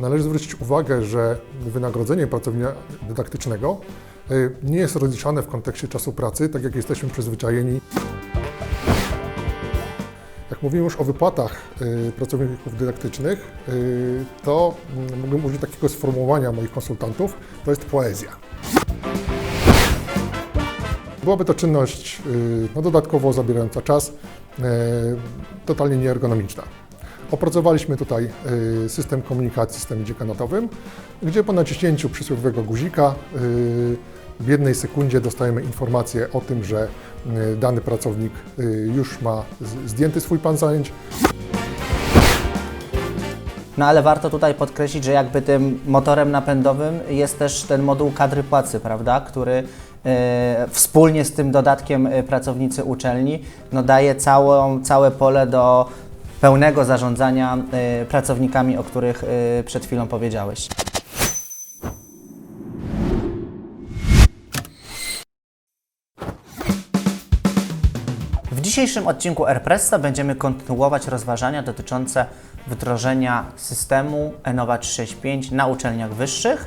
Należy zwrócić uwagę, że wynagrodzenie pracownika dydaktycznego y, nie jest rozliczane w kontekście czasu pracy, tak jak jesteśmy przyzwyczajeni. Jak mówimy już o wypłatach y, pracowników dydaktycznych, y, to mm, mogę użyć takiego sformułowania moich konsultantów, to jest poezja. Byłaby to czynność no, dodatkowo zabierająca czas, totalnie nieergonomiczna. Opracowaliśmy tutaj y, system komunikacji w systemie dziekanatowym, gdzie po naciśnięciu przysłowiowego guzika y, w jednej sekundzie dostajemy informację o tym, że y, dany pracownik już ma zdjęty swój plan zajęć, No ale warto tutaj podkreślić, że jakby tym motorem napędowym jest też ten moduł kadry płacy, prawda, który wspólnie z tym dodatkiem pracownicy uczelni no, daje całą, całe pole do pełnego zarządzania e, pracownikami, o których e, przed chwilą powiedziałeś. W dzisiejszym odcinku AirPressa będziemy kontynuować rozważania dotyczące wdrożenia systemu Enova 365 na uczelniach wyższych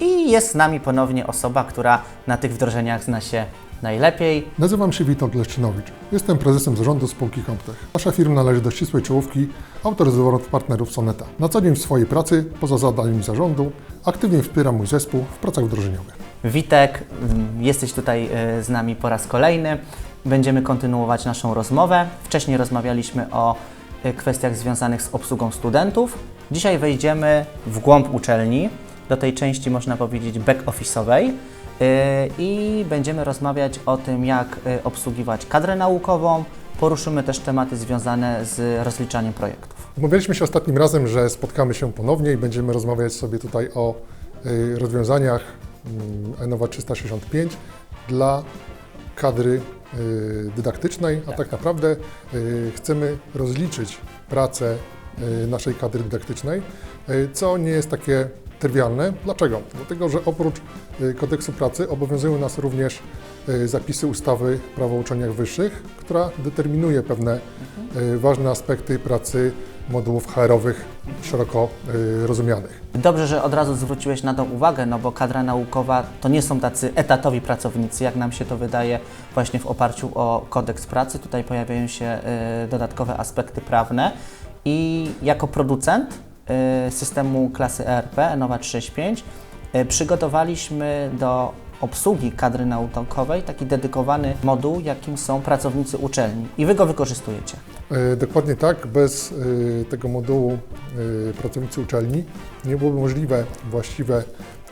i jest z nami ponownie osoba, która na tych wdrożeniach zna się najlepiej. Nazywam się Witold Leszczynowicz. Jestem prezesem zarządu spółki Comptech. Nasza firma należy do ścisłej czołówki autoryzowanych partnerów Soneta. Na co dzień w swojej pracy, poza zadaniem zarządu, aktywnie wspieram mój zespół w pracach wdrożeniowych. Witek, mm, jesteś tutaj y, z nami po raz kolejny. Będziemy kontynuować naszą rozmowę. Wcześniej rozmawialiśmy o y, kwestiach związanych z obsługą studentów. Dzisiaj wejdziemy w głąb uczelni, do tej części można powiedzieć back-office'owej i będziemy rozmawiać o tym, jak y, obsługiwać kadrę naukową. Poruszymy też tematy związane z rozliczaniem projektów. Umawialiśmy się ostatnim razem, że spotkamy się ponownie i będziemy rozmawiać sobie tutaj o y, rozwiązaniach mm, Enova 365 dla kadry dydaktycznej, a tak naprawdę y, chcemy rozliczyć pracę naszej kadry dydaktycznej, co nie jest takie trywialne. Dlaczego? Dlatego, że oprócz y, kodeksu pracy obowiązują nas również y, zapisy ustawy Prawo o uczelniach wyższych, która determinuje pewne y, ważne aspekty pracy modułów HR-owych szeroko rozumianych. Dobrze, że od razu zwróciłeś na to uwagę, no bo kadra naukowa to nie są tacy etatowi pracownicy, jak nam się to wydaje właśnie w oparciu o kodeks pracy. Tutaj pojawiają się dodatkowe aspekty prawne i jako producent systemu klasy ERP Enova 365 y, przygotowaliśmy do obsługi kadry naukowej taki dedykowany moduł, jakim są pracownicy uczelni i Wy go wykorzystujecie. E, Dokładnie tak. Bez e, tego modułu e, pracownicy uczelni nie byłoby możliwe właściwe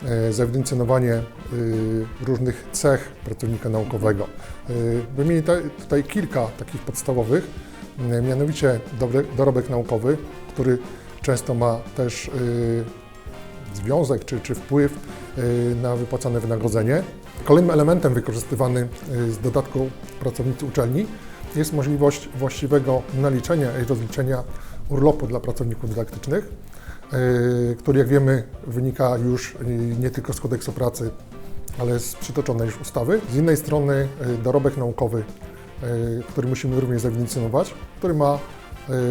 e, zaewidencjonowanie e, różnych cech pracownika naukowego. E, Wymienię ta- tutaj kilka takich podstawowych, mianowicie dorobek naukowy, który często ma też e, związek czy, czy wpływ y, na wypłacane wynagrodzenie. Kolejnym elementem wykorzystywanym y, z dodatku pracownicy uczelni jest możliwość właściwego naliczenia i rozliczenia urlopu dla pracowników dydaktycznych, y, który jak wiemy wynika już y, nie tylko z kodeksu pracy, ale z przytoczonej już ustawy. Z innej strony y, dorobek naukowy, y, który musimy również zaewidencjonować, który ma y,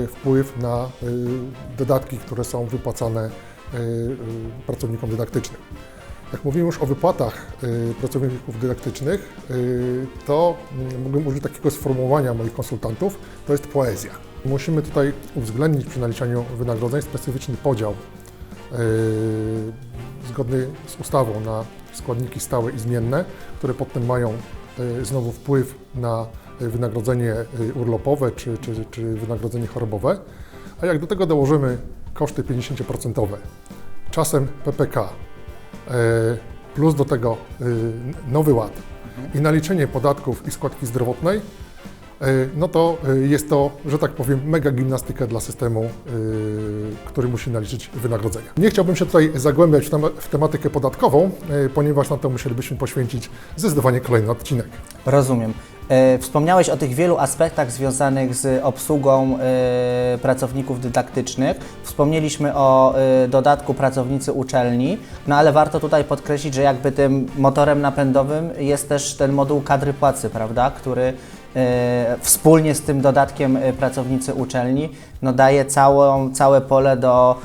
wpływ na y, dodatki, które są wypłacane y, y, pracownikom dydaktycznym. Jak mówimy już o wypłatach y, pracowników dydaktycznych, y, to mm, mógłbym użyć takiego sformułowania moich konsultantów, to jest poezja. Musimy tutaj uwzględnić przy naliczaniu wynagrodzeń specyficzny podział y, zgodny z ustawą na składniki stałe i zmienne, które potem mają y, znowu wpływ na y, wynagrodzenie y, urlopowe czy, czy, czy wynagrodzenie chorobowe. A jak do tego dołożymy koszty 50%, czasem PPK, plus do tego nowy ład i naliczenie podatków i składki zdrowotnej, no to y, jest to, że tak powiem, mega gimnastyka dla systemu, y, który musi naliczyć wynagrodzenia. Nie chciałbym się tutaj zagłębiać w, tema- w tematykę podatkową, ponieważ na to musielibyśmy poświęcić zdecydowanie kolejny odcinek. Rozumiem. E, Wspomniałeś o tych wielu aspektach związanych z obsługą e, pracowników dydaktycznych. Wspomnieliśmy o e, dodatku pracownicy uczelni, no ale warto tutaj podkreślić, że jakby tym motorem napędowym jest też ten moduł kadry płacy, prawda, który e, wspólnie z tym dodatkiem e, pracownicy uczelni no daje całą, całe pole do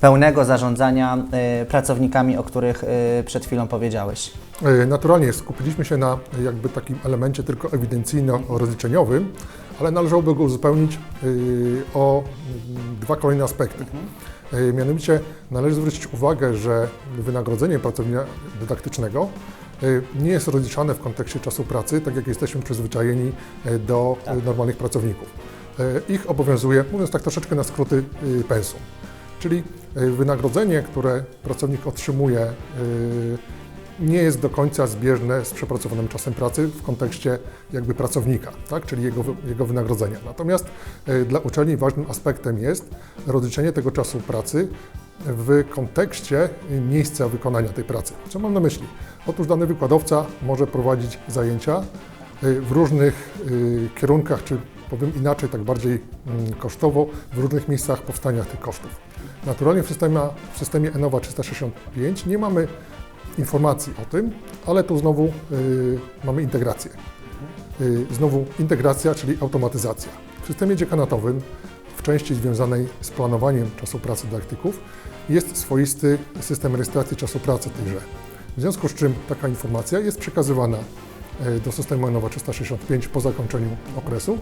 pełnego zarządzania y, pracownikami, o których przed chwilą powiedziałeś. E, Naturalnie skupiliśmy się na e, jakby takim elemencie tylko ewidencyjno-rozliczeniowym, ale należałoby go uzupełnić e, o mm, dwa kolejne aspekty. E, Mianowicie należy zwrócić uwagę, że wynagrodzenie pracownika dydaktycznego e, nie jest rozliczane w kontekście czasu pracy, tak jak jesteśmy przyzwyczajeni e, do e, Tak. normalnych pracowników. E, Ich obowiązuje, mówiąc tak troszeczkę na skróty, e, pensum. Czyli e, wynagrodzenie, które pracownik otrzymuje, e, nie jest do końca zbieżne z przepracowanym czasem pracy w kontekście jakby pracownika, tak? czyli jego, jego wynagrodzenia. Natomiast e, dla uczelni ważnym aspektem jest rozliczenie tego czasu pracy w kontekście miejsca wykonania tej pracy. Co mam na myśli? Otóż dany wykładowca może prowadzić zajęcia e, w różnych e, kierunkach, czy powiem inaczej, tak bardziej mm, kosztowo, w różnych miejscach powstania tych kosztów. Naturalnie w systemie, w systemie ENOWA 365 nie mamy informacji o tym, ale tu znowu y, mamy integrację. Y, znowu integracja, czyli automatyzacja. W systemie dziekanatowym, w części związanej z planowaniem czasu pracy dydaktyków, jest swoisty system rejestracji czasu pracy tychże. W związku z czym taka informacja jest przekazywana y, do systemu ENOWA 365 po zakończeniu okresu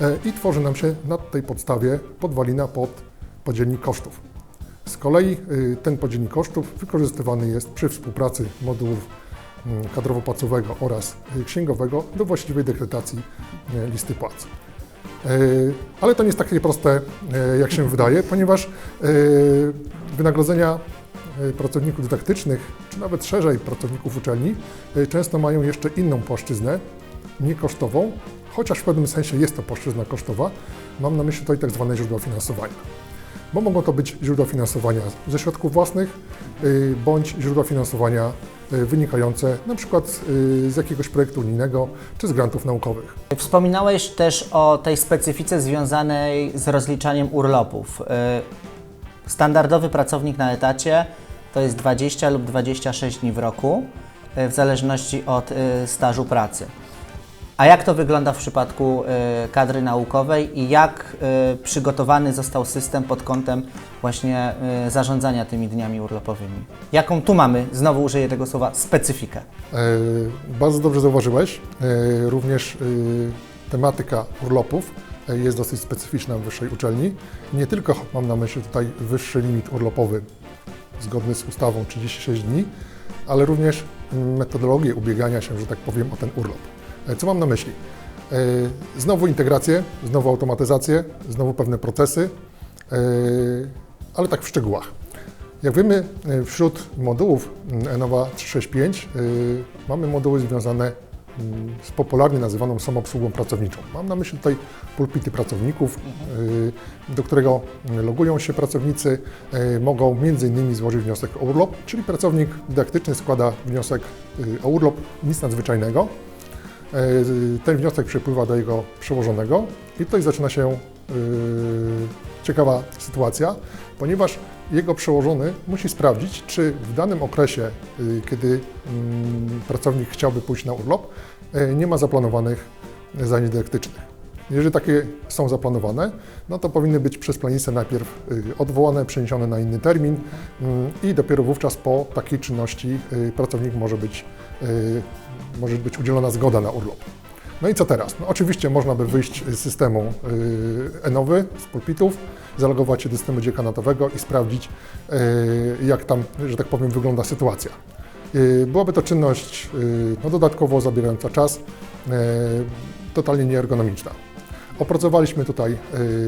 y, i tworzy nam się na tej podstawie podwalina pod podzielnik kosztów. Z kolei y, ten podzielnik kosztów wykorzystywany jest przy współpracy modułów mm, kadrowo-płacowego oraz księgowego do właściwej dekretacji listy płac. Y, Ale to nie jest takie proste, y, jak się wydaje, ponieważ y, wynagrodzenia pracowników dydaktycznych, czy nawet szerzej pracowników uczelni, często mają jeszcze inną płaszczyznę, niekosztową, chociaż w pewnym sensie jest to płaszczyzna kosztowa. Mam na myśli tutaj tak zwane źródła finansowania bo mogą to być źródła finansowania ze środków własnych, bądź źródła finansowania wynikające na przykład y, z jakiegoś projektu unijnego czy z grantów naukowych. Wspominałeś też o tej specyfice związanej z rozliczaniem urlopów. Y, Standardowy pracownik na etacie to jest 20 lub 26 dni w roku, w zależności od stażu pracy. A jak to wygląda w przypadku y, kadry naukowej i jak y, przygotowany został system pod kątem właśnie y, zarządzania tymi dniami urlopowymi? Jaką tu mamy, znowu użyję tego słowa, specyfikę? E, Bardzo dobrze zauważyłeś. E, Również tematyka urlopów e, jest dosyć specyficzna w wyższej uczelni. Nie tylko mam na myśli tutaj wyższy limit urlopowy zgodny z ustawą 36 dni, ale również metodologię ubiegania się, że tak powiem, o ten urlop. E, Co mam na myśli? E, Znowu integrację, znowu automatyzację, znowu pewne procesy, e, ale tak w szczegółach. Jak wiemy, wśród modułów mm, ENOWA 365 y, mamy moduły związane mm, z popularnie nazywaną samoobsługą pracowniczą. Mam na myśli tutaj pulpity pracowników, do którego logują się pracownicy, mogą m.in. złożyć wniosek o urlop, czyli pracownik dydaktyczny składa wniosek o urlop, nic nadzwyczajnego. Y, Ten wniosek przepływa do jego przełożonego i tutaj zaczyna się y, ciekawa sytuacja, ponieważ jego przełożony musi sprawdzić, czy w danym okresie, y, kiedy mm, pracownik chciałby pójść na urlop, nie ma zaplanowanych zajęć dydaktycznych. Jeżeli takie są zaplanowane, no to powinny być przez planistę najpierw y, odwołane, przeniesione na inny termin mm, i dopiero wówczas po takiej czynności y, pracownik może być, y, może być udzielona zgoda na urlop. No i co teraz? No oczywiście można by wyjść z systemu ENOWY, z pulpitów, zalogować się do systemu dziekanatowego i sprawdzić, jak tam, że tak powiem, wygląda sytuacja. Byłaby to czynność no, dodatkowo zabierająca czas, totalnie nieergonomiczna. Opracowaliśmy tutaj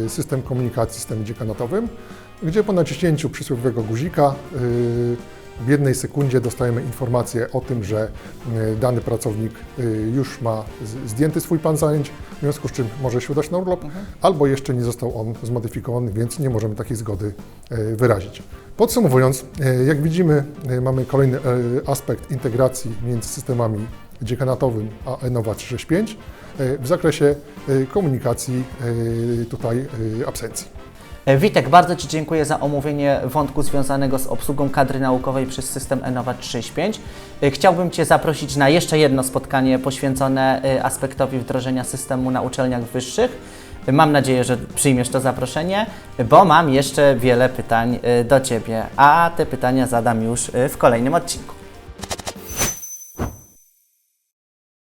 y, system komunikacji w systemie dziekanatowym, gdzie po naciśnięciu przysłowiowego guzika y, w jednej sekundzie dostajemy informację o tym, że y, dany pracownik już ma z- zdjęty swój plan zajęć, w związku z czym może się udać na urlop, albo jeszcze nie został on zmodyfikowany, więc nie możemy takiej zgody wyrazić. Podsumowując, jak widzimy, mamy kolejny aspekt integracji między systemami dziekanatowym a ENOWA 365 y, w zakresie y, komunikacji y, tutaj absencji. E, Witek, bardzo Ci dziękuję za omówienie wątku związanego z obsługą kadry naukowej przez system ENOWA 365. E, Chciałbym Cię zaprosić na jeszcze jedno spotkanie poświęcone e, aspektowi wdrożenia systemu na uczelniach wyższych. Mam nadzieję, że przyjmiesz to zaproszenie, bo mam jeszcze wiele pytań do Ciebie, a te pytania zadam już w kolejnym odcinku.